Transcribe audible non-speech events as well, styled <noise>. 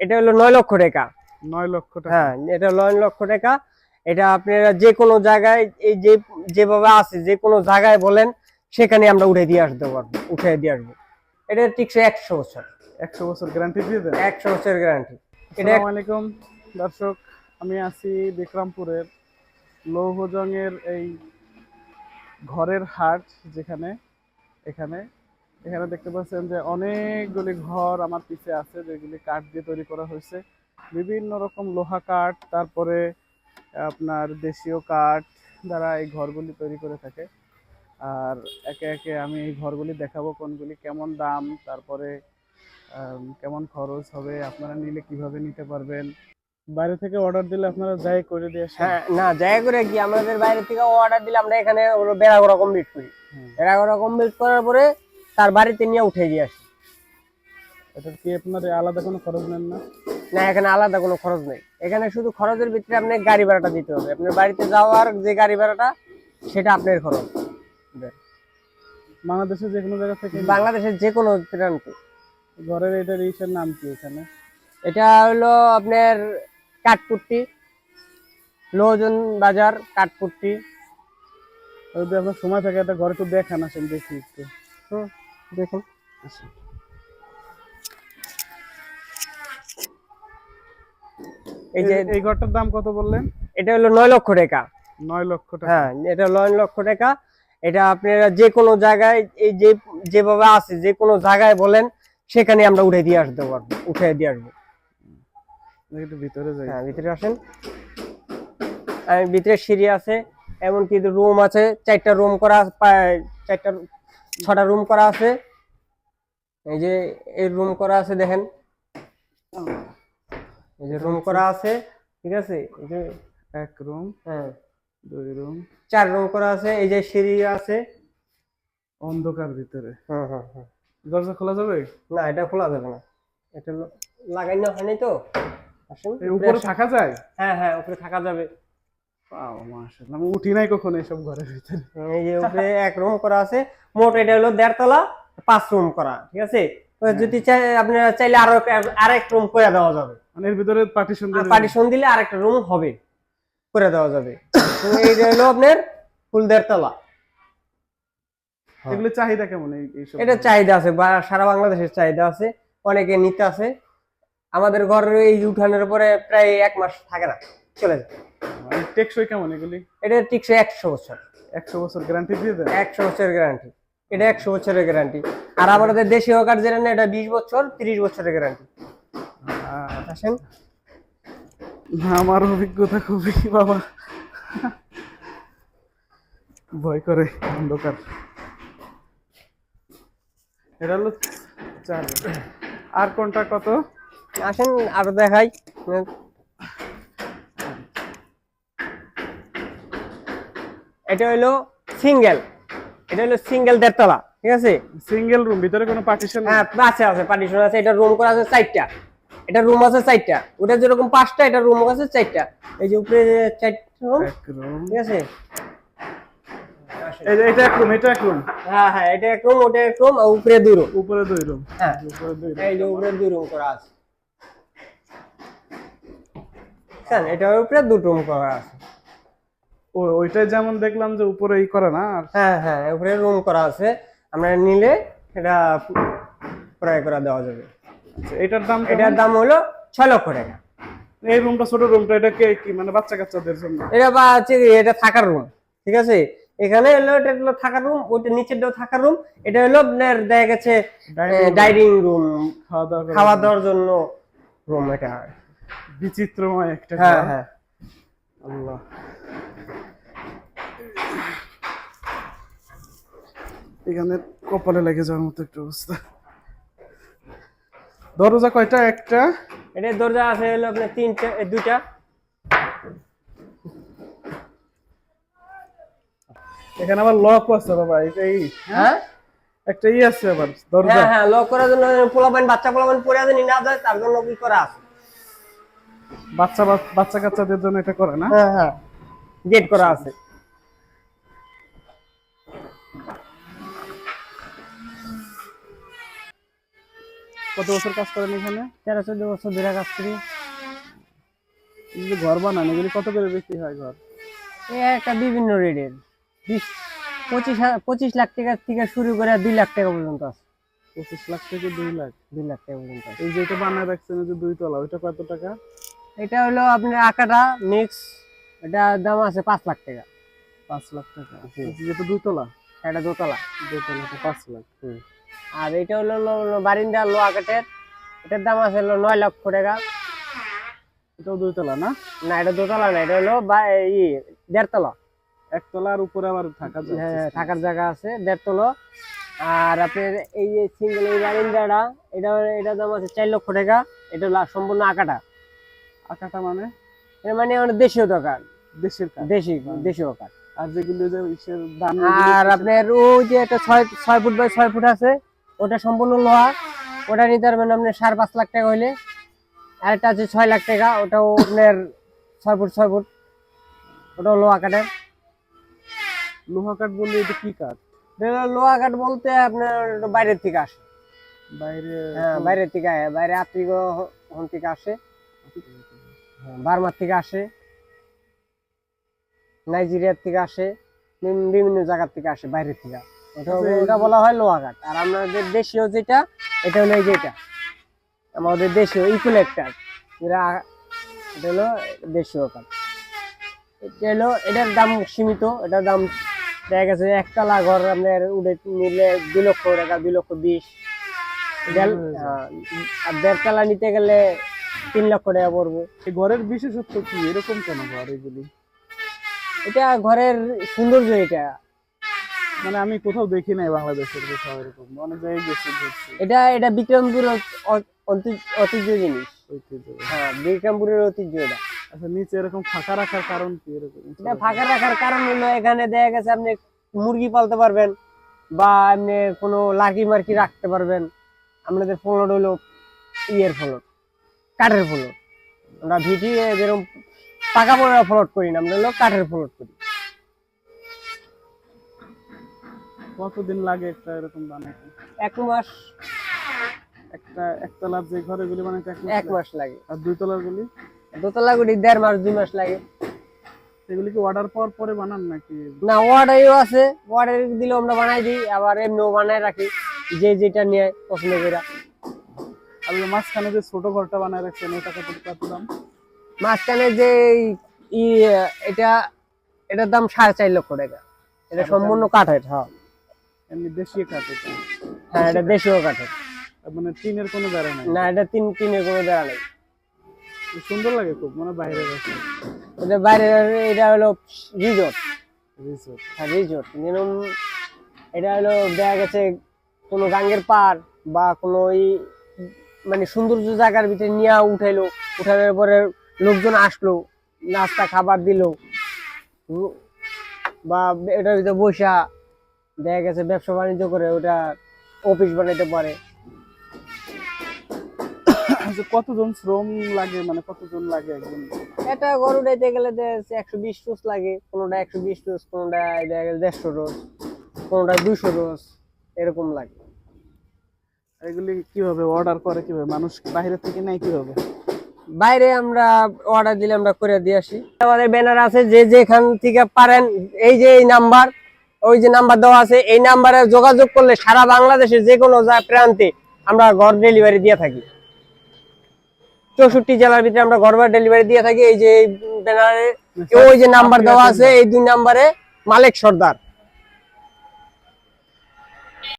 এটা হলো নয় লক্ষ টাকা। নয় লক্ষ টাকা। হ্যাঁ এটা নয় লক্ষ টাকা। এটা আপনারা যে কোনো জায়গায় এই যে যেভাবে আছে যে কোনো জায়গায় বলেন সেখানে আমরা উঠে দিয়ে আসতে পারব উঠে দিয়ে আসব। এটা টিকছে একশো বছর। একশো বছর গ্যারান্টি দিয়ে দেন। একশো বছরের গ্যারান্টি এটা আলাইকুম দর্শক আমি আছি বিক্রমপুরের লৌহজংয়ের এই ঘরের হাট যেখানে এখানে এখানে দেখতে পাচ্ছেন যে অনেকগুলি ঘর আমার পিছে আছে যেগুলি কাঠ দিয়ে তৈরি করা হয়েছে। বিভিন্ন রকম লোহা কাঠ তারপরে আপনার দেশীয় কাঠ দ্বারা এই ঘরগুলি তৈরি করে থাকে। আর একে একে আমি এই ঘরগুলি দেখাবো কোনগুলি কেমন দাম তারপরে কেমন খরচ হবে আপনারা নিলে কীভাবে নিতে পারবেন। বাইরে থেকে অর্ডার দিলে আপনারা যাই করে দিয়ে হ্যাঁ না যাই করে কি আমাদের বাইরে থেকে অর্ডার দিলে আমরা এখানে বেড়া করা কমপ্লিট করি। বেড়া করা কমপ্লিট করার পরে তার বাড়িতে নিয়ে উঠে দিয়ে আসি এটা কি আপনার আলাদা কোনো খরচ নেন না? না এখানে আলাদা কোনো খরচ নেই। এখানে শুধু খরচের ভিতরে আপনি গাড়ি ভাড়াটা দিতে হবে। আপনার বাড়িতে যাওয়ার যে গাড়ি ভাড়াটা সেটা আপনার খরচ। বাংলাদেশের যে কোনো জায়গা থেকে বাংলাদেশের যে কোনো প্রান্তে। ঘরের এটা নাম কি এখানে? এটা হলো আপনার কাঠপুট্টি লোজন বাজার কাঠপুট্টি। যদি আপনার সময় থাকে একটা ঘরে একটু দেখান আসেন দেখি একটু। হুম, দেখুন আসেন। এই যে এই- ঘরটার দাম কত বললেন? এটা হলো নয় লক্ষ টাকা। নয় লক্ষ টাকা। হ্যাঁ এটা নয় লক্ষ টাকা। এটা আপনারা যে কোনো জায়গায় এই যে যেভাবে আছে যে কোনো জায়গায় বলেন সেখানে আমরা উঠে দিয়ে আসতে পারব উঠে দিয়ে আসব। একটু ভিতরে যাই। হ্যাঁ ভিতরে আসেন। ভিতরে সিঁড়ি আছে এমনকি রুম আছে চারটা রুম করা চারটা ছটা রুম করা আছে। এই যে এই রুম করা আছে দেখেন। এই যে রুম করা আছে ঠিক আছে? এই যে এক রুম হ্যাঁ। দুই রুম চার রুম করা আছে এই যে সিঁড়ি আছে। অন্ধকার ভিতরে। হ্যাঁ হ্যাঁ হুম দরজা খোলা যাবে? না এটা খোলা যাবে না। এটা লো- লাগাইনো হয়নি তো। আসুন এই উপরে থাকা যায়? হ্যাঁ হ্যাঁ উপরে থাকা যাবে। আমি উঠি নাই কখনো এসব ঘরের ভিতরে। এই যে উপরে এক রুম করা আছে মোট এটা হলো দেড়তলা পাঁচ রুম করা ঠিক আছে? যদি চাই আপনারা চাইলে আরও আরেক রুম করে দেওয়া যাবে। মানে এর ভিতরে পার্টিশন পার্টিশন দিলে আরেকটা রুম হবে করে দেওয়া যাবে। এইটা হলো আপনার ফুল দেড়তলা। এগুলো চাহিদা কেমন এইসব এটা চাহিদা আছে সারা বাংলাদেশের চাহিদা আছে অনেকে নিতে আছে আমাদের ঘরের এই উঠানের পরে প্রায় এক মাস থাকে না। চলে যায় মানে টেকসই কেমন এগুলি? এটা টিকছে একশো বছর। একশো বছর গ্যারান্টি দিয়ে দেন? একশো বছরের গ্যারান্টি এটা একশো বছরের গ্যারান্টি আর আমাদের দেশীয় কার্ড যেটা না এটা বিশ বছর তিরিশ বছরের গ্যারান্টি আসেন। আমার অভিজ্ঞতা খুবই বাবা। ভয় করে অন্ধকার। এটা হলো চার। আর কোনটা কত? আসেন আরও দেখাই। এটা হলো সিঙ্গেল। এটা হলো সিঙ্গেল দেড়তলা ঠিক আছে? সিঙ্গেল রুম ভিতরে কোনো পার্টিশন হ্যাঁ আছে আছে পার্টিশন আছে এটা রুম করা আছে চারটা। এটা রুম আছে চারটা। ওটা যেরকম পাঁচটা এটা রুম আছে চারটা। এই যে উপরে চারটা রুম এক রুম ঠিক আছে? এটা এক রুম এটা এক রুম হ্যাঁ হ্যাঁ এটা এক রুম ওটা এক রুম আর উপরে দুই রুম উপরে দুই রুম হ্যাঁ। উপরে দুই room। এই যে উপরে দুই রুম করা আছে। বুঝছেন এটার উপরে দু রুম করা আছে। ওইটাই যেমন দেখলাম যে উপরে ই করে না আর হ্যাঁ হ্যাঁ উপরে রুম করা আছে। আমরা নিলে এটা ক্রয় করা দেওয়া যাবে। আচ্ছা, এটার দাম এটার দাম হলো ছয় লক্ষ টাকা। এই রুমটা ছোট রুমটা এটা কে কি মানে বাচ্চা কাচ্চাদের জন্য? এটা বা এটা থাকার রুম ঠিক আছে? এখানে হলো এটা হলো থাকার রুম ওইটা নিচেরটাও থাকার রুম এটা হলো আপনার দেখা গেছে ডাইনিং রুম খাওয়া দাওয়ার জন্য। রুম এটা। বিচিত্রময় একটা হ্যাঁ হ্যাঁ। আল্লাহ। এখানে কপালে লেগে যাওয়ার মতো একটা অবস্থা। দরজা কয়টা? একটা। এটা দরজা আছে হলো আপনার তিনটা এ, দুইটা। এখানে আবার লক আছে বাবা এটা এই। হ্যাঁ? একটা ই আছে আবার দরজা। হ্যাঁ হ্যাঁ লক করার জন্য পোলাপাইন বাচ্চা পোলাপাইন পরে আছে না যায় তার জন্য কি করা আছে? বাচ্চা বাচ্চা কাচ্চাদের জন্য এটা করে না? হ্যাঁ হ্যাঁ গেট করা আছে। কত বছর কাজ করেন এখানে? তেরো চোদ্দ বছর ধরে কাজ করি। যে ঘর বানান এগুলি কত করে বিক্রি হয় ঘর? এই একটা বিভিন্ন রেটের। বিশ পঁচিশ পঁচিশ লাখ টাকা থেকে শুরু করে দুই লাখ টাকা পর্যন্ত আছে। পঁচিশ লাখ থেকে দুই লাখ? দুই লাখ টাকা পর্যন্ত আছে। এই যেটা বানায় রাখছেন যে দুই তলা ওইটা কত টাকা? এটা হলো আপনার আকাটা মিক্স এটা দাম আছে পাঁচ লাখ টাকা। পাঁচ লাখ টাকা। যেটা দুই তলা? এটা দোতলা। দুই তলাটা পাঁচ লাখ। আর এটা হলো বারিন্দা লোয়া কাঠের। এটার দাম আছে হলো নয় লক্ষ টাকা। এটাও দুই তলা না? না এটা দোতলা না এটা হলো বা- ই দেড়তলা একতলার উপরে আবার থাকা হ্যাঁ থাকার জায়গা আছে দেড়তলা আর আপনার এই যে সিঙ্গেল এই বারিন্দাটা এটা এটা দাম আছে চার লক্ষ টাকা। এটা হলো সম্পূর্ণ আকাটা। আকাটা মানে? এর মানে আমাদের দেশীয় দোকান। দেশের দেশি দেশীয় কাঠ আর যেগুলো যে আর আপনার ওই যে একটা ছয় ছয় ফুট বাই ছয় ফুট আছে ওটা সম্পূর্ণ লোহা। ওটা নিতে পারবেন আপনি সাড়ে পাঁচ লাখ টাকা হইলে। আর একটা আছে ছয় লাখ টাকা ওটাও আপনার ছয় ফুট ছয় ফুট। ওটাও লোহা কাঠের। লোহা কাঠ বললে এটা কি কাঠ? লোহা কাঠ বলতে আপনার বাইরের থেকে আসে। বাইরে হ্যাঁ বাইরের থেকে আসে। বাইরে আত্মীয় হন থেকে আসে। হ্যাঁ, বার্মার থেকে আসে। নাইজেরিয়ার থেকে আসে। বিভিন্ন জায়গার থেকে আসে বাইরের থেকে। ওটা আচ্ছা, বলা হয় লোহা কাঠ আর আমাদের দেশীয় যেটা এটা হলো এই যেটা। আমাদের দেশীয় ইকুলেক্টার। যেটা এটা হলো দেশীয় কাঠ এটা হলো এটার দাম সীমিত এটার দাম দেখা গেছে একতলা ঘর আপনার উঠে নিলে দুই লক্ষ টাকা দুই লক্ষ বিশ। দেড়- আর দেড়তলা নিতে গেলে তিন লক্ষ টাকা পড়বে। এই ঘরের বিশেষত্ব কি? এরকম কেন ঘর এগুলি? এটা ঘরের সৌন্দর্য এটা। মানে আমি কোথাও দেখি নাই বাংলাদেশের কোথাও এরকম। অনেক জায়গায় গেছি এটা এটা বিক্রমপুর ঐতিহ্য জিনিস। ঐতিহ্য। হ্যাঁ বিক্রমপুরের ঐতিহ্য এটা। আচ্ছা নিচে এরকম ফাঁকা রাখার কারণ কি এরকম? এটা ফাঁকা রাখার কারণ হলো এখানে দেখা গেছে আপনি মুরগি পালতে পারবেন বা আপনি কোনো লার্কি মার্কি রাখতে পারবেন। আপনাদের ফলট হলো ইয়ের ফলট কাঠের ফলট আমরা ভিটি যেরকম পাকা পড়া ফলট করি না আমরা হলো কাঠের ফলট করি। কতদিন লাগে একটা এরকম বানাতে এক মাস। একটা একতলার যে ঘরে এগুলি বানাতে এক মাস এক লাগে? মাস লাগে। আর দুই তলার গুলি? দোতলা গুলি দেড় মাস দুই মাস লাগে। এগুলি কি অর্ডার পর পরে বানান নাকি? না অর্ডারও আছে। অর্ডার দিলেও আমরা বানাই দিই আবার এমনিও বানাই রাখি। যে যেটা নিয়ে পছন্দ করে। আর ওই মাঝখানে যে ছোট ঘরটা বানায় রাখছেন ওটা কত কত দাম? মাঝখানে যে এটা এটার দাম সাড়ে চার লক্ষ টাকা। এটা সম্পূর্ণ কাঠের হ্যাঁ এমনি দেশি কাঠ এটা? হ্যাঁ এটা দেশীয় কাঠের মানে টিনের কোনো বেড়া নাই? না এটা তিন তিনের কোনো দেওয়া নেই। সুন্দর লাগে খুব মানে বাইরে রাখে এটা বাইরে এটা হলো রিজোর্ট রিসোর্ট হ্যাঁ রিজোর্ট যেরকম এটা হলো দেখা গেছে কোনো গাঙ্গের পার বা কোনো এই মানে সৌন্দর্য জায়গার ভিতরে নিয়ে উঠাইলো উঠানোর পরে লোকজন আসলো নাস্তা খাবার দিল। বা এটার ভিতরে বসা দেখা গেছে ব্যবসা বাণিজ্য করে ওটা অফিস বানাইতে পারে। <coughs> কতজন শ্রম লাগে মানে কতজন লাগে একজন? এটা গরু উঠাইতে গেলে একশো বিশ রোজ লাগে কোনোটা একশো বিশ রোজ কোনোটা দেখা গেছে দেড়শো রোজ কোনোটা দুইশো রোজ এরকম লাগে। এগুলি কীভাবে অর্ডার করে কীভাবে? মানুষ বাইরে থেকে নেয় কীভাবে? বাইরে আমরা অর্ডার দিলে আমরা করে দিয়ে আসি। আমাদের ব্যানার আছে যে যেখান থেকে পারেন এই যে এই নাম্বার ওই যে নাম্বার দেওয়া আছে এই নাম্বারে যোগাযোগ করলে সারা বাংলাদেশের যে কোনো যা প্রান্তে আমরা ঘর ডেলিভারি দিয়ে থাকি। চৌষট্টি জেলার ভিতরে আমরা ঘর ডেলিভারি দিয়ে থাকি এই যে ব্যানারে ওই যে নাম্বার দেওয়া আছে এই দুই নাম্বারে মালিক সর্দার।